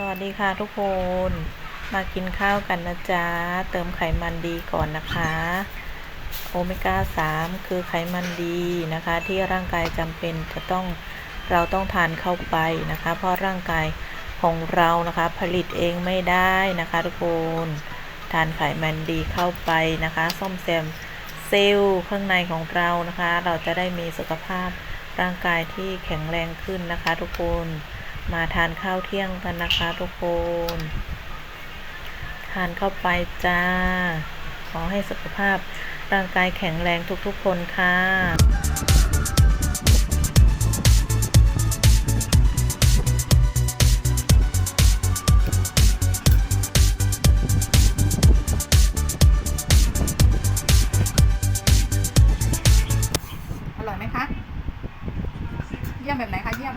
สวัสดีค่ะทุกคน มากินข้าวกันนะจ๊ะ เติมไขมันดีก่อนนะคะ โอเมก้า 3 คือไขมันดีนะคะ ที่ร่างกายจำเป็นจะต้องเราต้องทานเข้าไปนะคะ เพราะร่างกายของเรานะคะผลิตเองไม่ได้นะคะทุกคน ทานไขมันดีเข้าไปนะคะซ่อมแซมเซลล์ข้างในของเรานะคะ เราจะได้มีสุขภาพร่างกายที่แข็งแรงขึ้นนะคะทุกคน มาทานข้าวเที่ยงกันนะคะทุกคน ทานเข้าไปจ้า ขอให้สุขภาพร่างกายแข็งแรงทุกๆคนค่ะเยี่ยมแบบไหนคะเยี่ยม